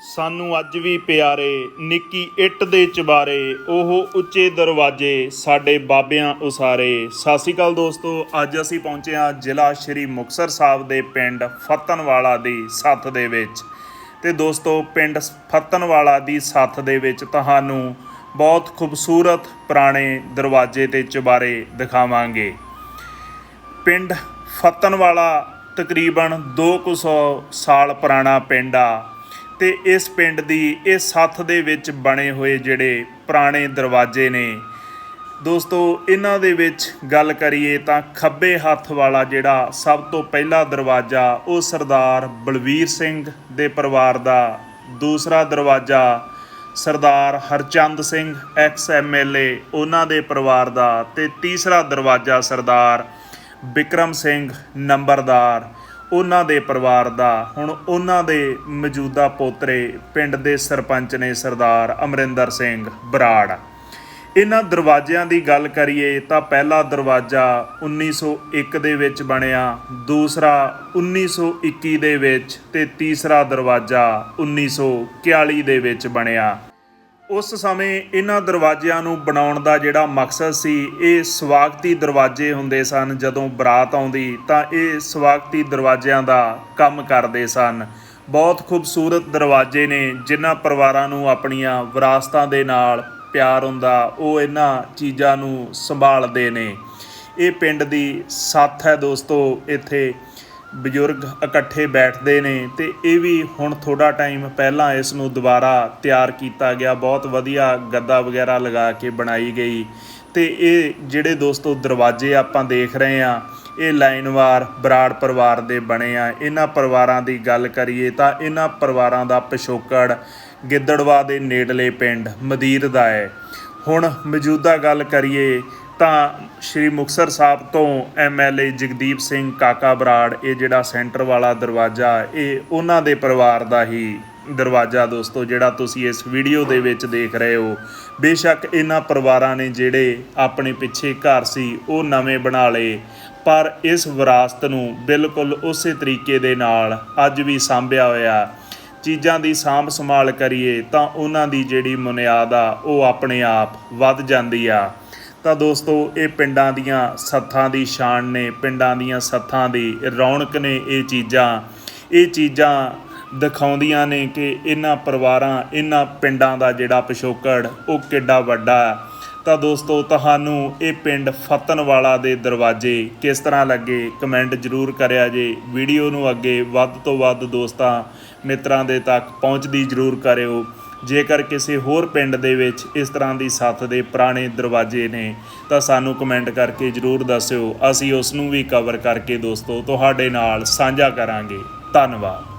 ਸਾਨੂੰ ਅੱਜ ਵੀ ਪਿਆਰੇ ਨਿੱਕੀ ਇੱਟ ਦੇ ਚਬਾਰੇ, ਉਹ ਉੱਚੇ ਦਰਵਾਜ਼ੇ ਸਾਡੇ ਬਾਬਿਆਂ ਉਸਾਰੇ। ਸਤਿ ਸ਼੍ਰੀ ਅਕਾਲ ਦੋਸਤੋ, ਅੱਜ ਅਸੀਂ ਪਹੁੰਚੇ ਹਾਂ ਜ਼ਿਲ੍ਹਾ ਸ਼੍ਰੀ ਮੁਕਤਸਰ ਸਾਹਿਬ ਦੇ ਪਿੰਡ ਫੱਤਨਵਾਲਾ ਦੀ ਸੱਥ ਦੇ ਵਿੱਚ। ਤੇ ਦੋਸਤੋ, ਪਿੰਡ ਫੱਤਨਵਾਲਾ ਦੀ ਸੱਥ ਦੇ ਵਿੱਚ ਤੁਹਾਨੂੰ ਬਹੁਤ ਖੂਬਸੂਰਤ ਪੁਰਾਣੇ ਦਰਵਾਜ਼ੇ ਤੇ ਚਬਾਰੇ ਦਿਖਾਵਾਂਗੇ। ਪਿੰਡ ਫੱਤਨਵਾਲਾ ਤਕਰੀਬਨ 200 ਸਾਲ ਪੁਰਾਣਾ ਪਿੰਡ ਆ। ਤੇ ਇਸ ਪਿੰਡ ਦੀ ਇਹ ਸੱਥ ਦੇ ਵਿੱਚ ਬਣੇ ਹੋਏ ਜਿਹੜੇ ਪੁਰਾਣੇ ਦਰਵਾਜ਼ੇ ਨੇ। ਦੋਸਤੋ, ਇਹਨਾਂ ਦੇ ਵਿੱਚ ਗੱਲ ਕਰੀਏ ਤਾਂ ਖੱਬੇ ਹੱਥ ਵਾਲਾ ਜਿਹੜਾ ਸਭ ਤੋਂ ਪਹਿਲਾ ਦਰਵਾਜ਼ਾ, ਉਹ ਸਰਦਾਰ ਬਲਵੀਰ ਸਿੰਘ ਦੇ ਪਰਿਵਾਰ ਦਾ। ਦੂਸਰਾ ਦਰਵਾਜ਼ਾ ਸਰਦਾਰ ਹਰਚੰਦ ਸਿੰਘ, ਐਕਸ ਐਮਐਲਏ ਉਹਨਾਂ ਦੇ ਪਰਿਵਾਰ ਦਾ। ਤੇ ਤੀਸਰਾ ਦਰਵਾਜ਼ਾ ਸਰਦਾਰ ਵਿਕਰਮ ਸਿੰਘ, ਨੰਬਰਦਾਰ। ਉਹਨਾਂ ਦੇ ਪਰਿਵਾਰ ਦਾ, ਹੁਣ ਉਹਨਾਂ ਦੇ ਮੌਜੂਦਾ ਪੋਤਰੇ ਪਿੰਡ ਦੇ ਸਰਪੰਚ ਨੇ ਸਰਦਾਰ ਅਮਰਿੰਦਰ ਸਿੰਘ ਬਰਾੜ। ਇਹਨਾਂ ਦਰਵਾਜ਼ਿਆਂ ਦੀ ਗੱਲ ਕਰੀਏ ਤਾਂ ਪਹਿਲਾ ਦਰਵਾਜ਼ਾ 1901 ਦੇ ਵਿੱਚ ਬਣਿਆ, ਦੂਸਰਾ 1921 ਦੇ ਵਿੱਚ ਤੇ ਤੀਸਰਾ ਦਰਵਾਜ਼ਾ 1941 ਦੇ ਵਿੱਚ ਬਣਿਆ। ਉਸ ਸਮੇਂ ਇਹਨਾਂ ਦਰਵਾਜ਼ਿਆਂ ਨੂੰ ਬਣਾਉਣ ਦਾ ਜਿਹੜਾ ਮਕਸਦ ਸੀ, ਇਹ ਸਵਾਗਤੀ ਦਰਵਾਜ਼ੇ ਹੁੰਦੇ ਸਨ। ਜਦੋਂ ਬਰਾਤ ਆਉਂਦੀ, ਤਾਂ ਇਹ ਸਵਾਗਤੀ ਦਰਵਾਜ਼ਿਆਂ ਦਾ ਕੰਮ ਕਰਦੇ ਸਨ। ਬਹੁਤ ਖੂਬਸੂਰਤ ਦਰਵਾਜ਼ੇ ਨੇ, ਜਿਨ੍ਹਾਂ ਪਰਿਵਾਰਾਂ ਨੂੰ ਆਪਣੀਆਂ ਵਿਰਾਸਤਾਂ ਦੇ ਨਾਲ ਪਿਆਰ ਹੁੰਦਾ, ਉਹ ਇਹਨਾਂ ਚੀਜ਼ਾਂ ਨੂੰ ਸੰਭਾਲਦੇ ਨੇ। ਇਹ ਪਿੰਡ ਦੀ ਸੱਥ ਹੈ ਦੋਸਤੋ, ਇੱਥੇ ਬਜ਼ੁਰਗ ਇਕੱਠੇ ਬੈਠਦੇ ਨੇ ਤੇ ਇਹ ਵੀ ਹੁਣ ਥੋੜਾ ਟਾਈਮ ਪਹਿਲਾਂ ਇਸ ਨੂੰ ਦੁਬਾਰਾ ਤਿਆਰ ਕੀਤਾ ਗਿਆ। ਬਹੁਤ ਵਧੀਆ ਗੱਦਾ ਵਗੈਰਾ ਲਗਾ ਕੇ ਬਣਾਈ ਗਈ। ਤੇ ਇਹ ਜਿਹੜੇ ਦੋਸਤੋ ਦਰਵਾਜ਼ੇ ਆਪਾਂ ਦੇਖ ਰਹੇ ਆ ਇਹ ਲਾਈਨਵਾਰ ਬਰਾੜ ਪਰਿਵਾਰ ਦੇ ਬਣੇ ਆ। ਇਹਨਾਂ ਪਰਿਵਾਰਾਂ ਦੀ ਗੱਲ ਕਰੀਏ ਤਾਂ ਇਹਨਾਂ ਪਰਿਵਾਰਾਂ ਦਾ ਪਿਛੋਕੜ ਗਿੱਦੜਵਾ ਦੇ ਨੇੜਲੇ ਪਿੰਡ ਮਦੀਰ ਦਾ ਹੈ। ਹੁਣ ਮੌਜੂਦਾ ਗੱਲ ਕਰੀਏ ਤਾਂ ਸ਼੍ਰੀ ਮੁਕਤਸਰ ਸਾਹਿਬ ਤੋਂ ਐਮਐਲਏ ਜਗਦੀਪ ਸਿੰਘ ਕਾਕਾ ਬਰਾੜ, ਇਹ ਜਿਹੜਾ ਸੈਂਟਰ ਵਾਲਾ ਦਰਵਾਜ਼ਾ, ਇਹ ਉਹਨਾਂ ਦੇ ਪਰਿਵਾਰ ਦਾ ਹੀ ਦਰਵਾਜ਼ਾ ਦੋਸਤੋ, ਜਿਹੜਾ ਤੁਸੀਂ ਇਸ ਵੀਡੀਓ ਦੇ ਵਿੱਚ ਦੇਖ ਰਹੇ ਹੋ। ਬੇਸ਼ੱਕ ਇਹਨਾਂ ਪਰਿਵਾਰਾਂ ਨੇ ਜਿਹੜੇ ਆਪਣੇ ਪਿੱਛੇ ਘਰ ਸੀ, ਉਹ ਨਵੇਂ ਬਣਾ ਲਏ। ਪਰ ਇਸ ਵਿਰਾਸਤ ਨੂੰ ਬਿਲਕੁਲ ਉਸੇ ਤਰੀਕੇ ਦੇ ਨਾਲ ਅੱਜ ਵੀ ਸਾਂਭਿਆ ਹੋਇਆ। ਚੀਜ਼ਾਂ ਦੀ ਸਾਂਭ ਸੰਭਾਲ ਕਰੀਏ ਤਾਂ ਉਹਨਾਂ ਦੀ ਜਿਹੜੀ ਬੁਨਿਆਦ ਆ, ਉਹ ਆਪਣੇ ਆਪ ਵੱਧ ਜਾਂਦੀ ਆ। ਤਾਂ ਦੋਸਤੋ, ਇਹ ਪਿੰਡਾਂ ਦੀਆਂ ਸੱਥਾਂ ਦੀ ਸ਼ਾਨ ਨੇ, ਪਿੰਡਾਂ ਦੀਆਂ ਸੱਥਾਂ ਦੀ ਰੌਣਕ ਨੇ ਇਹ ਚੀਜ਼ਾਂ। ਇਹ ਚੀਜ਼ਾਂ ਦਿਖਾਉਂਦੀਆਂ ਨੇ ਕਿ ਇਹਨਾਂ ਪਰਿਵਾਰਾਂ, ਇਹਨਾਂ ਪਿੰਡਾਂ ਦਾ ਜਿਹੜਾ ਪਿਛੋਕੜ, ਉਹ ਕਿੱਡਾ ਵੱਡਾ ਹੈ। ਤਾਂ ਦੋਸਤੋ, ਤੁਹਾਨੂੰ ਇਹ ਪਿੰਡ ਫਤਨਵਾਲਾ ਦੇ ਦਰਵਾਜ਼ੇ ਕਿਸ ਤਰ੍ਹਾਂ ਲੱਗੇ, ਕਮੈਂਟ ਜ਼ਰੂਰ ਕਰਿਆ ਜੇ। ਵੀਡੀਓ ਨੂੰ ਅੱਗੇ ਵੱਧ ਤੋਂ ਵੱਧ ਦੋਸਤਾਂ, ਮਿੱਤਰਾਂ ਦੇ ਤੱਕ ਪਹੁੰਚਦੀ ਜ਼ਰੂਰ ਕਰਿਓ। ਜੇਕਰ ਕਿਸੇ ਹੋਰ ਪਿੰਡ ਦੇ ਵਿੱਚ ਇਸ ਤਰ੍ਹਾਂ ਦੀ ਸੱਥ ਦੇ ਪੁਰਾਣੇ ਦਰਵਾਜ਼ੇ ਨੇ, ਤਾਂ ਸਾਨੂੰ ਕਮੈਂਟ ਕਰਕੇ ਜ਼ਰੂਰ ਦੱਸਿਓ। ਅਸੀਂ ਉਸ ਨੂੰ ਵੀ ਕਵਰ ਕਰਕੇ ਦੋਸਤੋ, ਤੁਹਾਡੇ ਨਾਲ ਸਾਂਝਾ ਕਰਾਂਗੇ। ਧੰਨਵਾਦ।